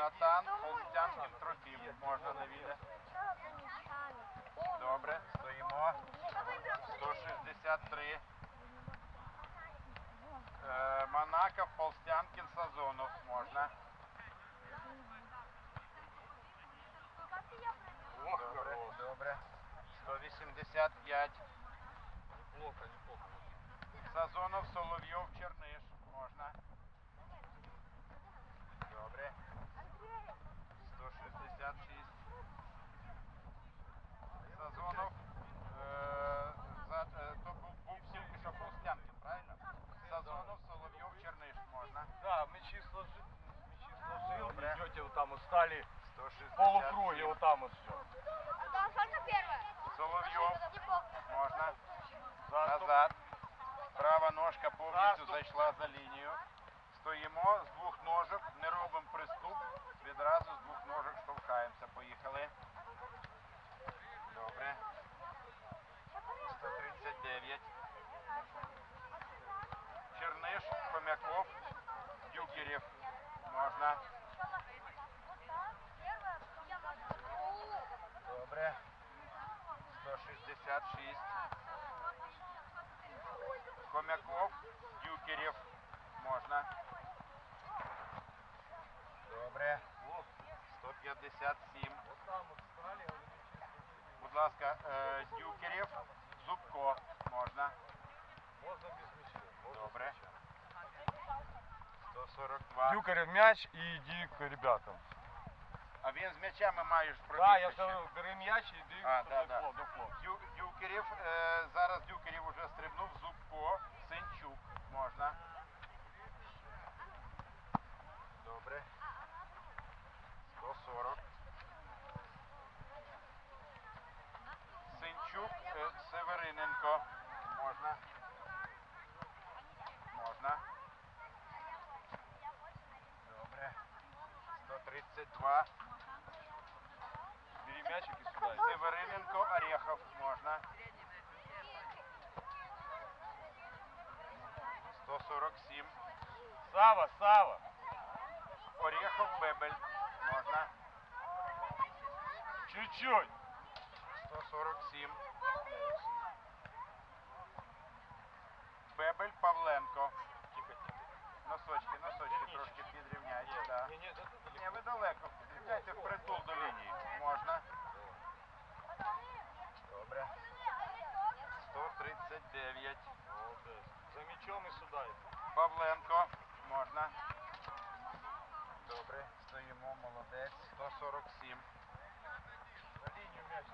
Натан Полстянкін Трофім. Можна на відео. Добре, стоїмо. 163. Е, Монаков, Полстянкін, Сазонов. Можна. Добре, добре. 185. Неплохо, неплохо. Сазонов, Соловйов, Черниш. Можна. Добре. 166. Сазонов. Е, за, е, то був, був тільки що Полстянкін, правильно? Сазонов, Соловйов, Черниш. Можна. Да, мячи сложил, мячи сложил, Добре. идете вот там вот стали 167. полукруги вот там вот все. Да, сколько первое? Соловйов. Можна. Заступ. Назад. Права ножка повністю Заступ. зайшла за лінію. Стоїмо з двох ножок, не робимо приступ. Хомяков, Дюкерєв. Можна. Добре. 166. Хомяков, Дюкерєв. Можна. Добре. 157. Вот там вот стали, а вы мячи Будь ласка, е, Дюкерєв, Зубко. Можна. Можно без мяча. можно Добре. без мяча. 142. Дюкарев мяч и иди к ребятам. А він з м'ячами маєш Да, пробігти я ще. говорю, бери мяч и иди А, до да, да. фло, до фло. Дю, Дюкерів, е, зараз Дюкерів уже стрибнув, 132. Бери мячик и сюда. Севериненко, Орехов. Можна. 147. Сава, Сава. Орехов, Бебель. Можна. Чуть-чуть. 147. 9. За мічом і сюди. Павленко, можна. Добре, стоїмо, молодець. 147. На лінію м'яч.